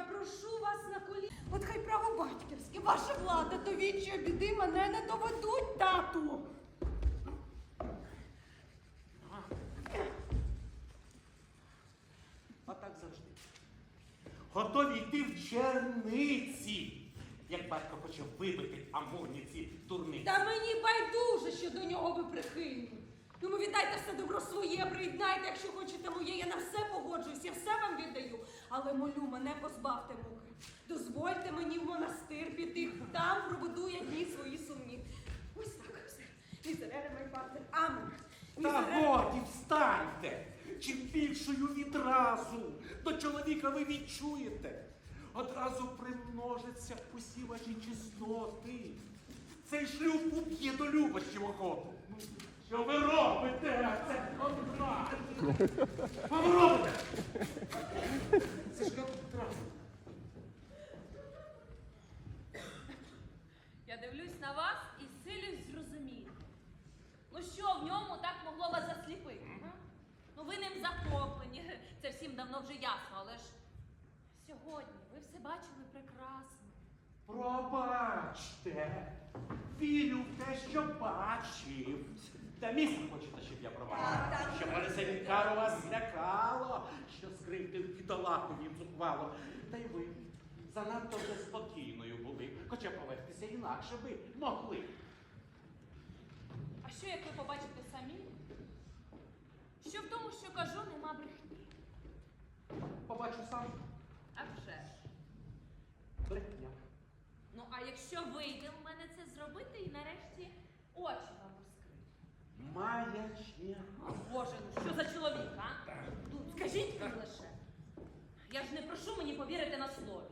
Я прошу вас на колі. От хай право батьківське, ваша влада до вічої біди мене не доведуть, тату. А так завжди. Готові йти в черниці. Як батько хоче вибити амурниці дурниці. Та мені байдуже, що до нього ви прихильні. Йому віддайте все добро своє, приєднайте, якщо хочете моє, я на все погоджуюсь, я все вам віддаю. Але молю, мене позбавте муки. Дозвольте мені в монастир піти, там пробуду я дні свої сумні. Ось так все. Мізерере май патер. Амен. Та годі встаньте! Чим більшою відразу до чоловіка ви відчуєте, одразу примножаться усі ваші чесноти. Цей шлюб уб'є до любощів охоту. Що ви робите? Це контракт! Що ви робите? Це ж контракт. Я дивлюсь на вас і силюсь зрозуміти. Ну що в ньому так могло вас засліпити? га? Ну ви ним захоплені, це всім давно вже ясно, але ж сьогодні ви все бачили прекрасно. Пробачте. Вірю в те, що бачив. Та місце хочете, щоб я пробачив. Що Марисенька вас злякало, що скривдив бідолаху він зухвало. Та й ви занадто вже спокійною були, інакше ви могли. А що як ви побачите самі? Що в тому, що кажу, нема брехні. Побачу сам А вже ж. брехня. Ну а якщо вийде в мене це зробити і нарешті очі вам розкрити. Маячня. Боже, ну що за чоловік, а? Ну, скажіть мені лише. Я ж не прошу мені повірити на слові.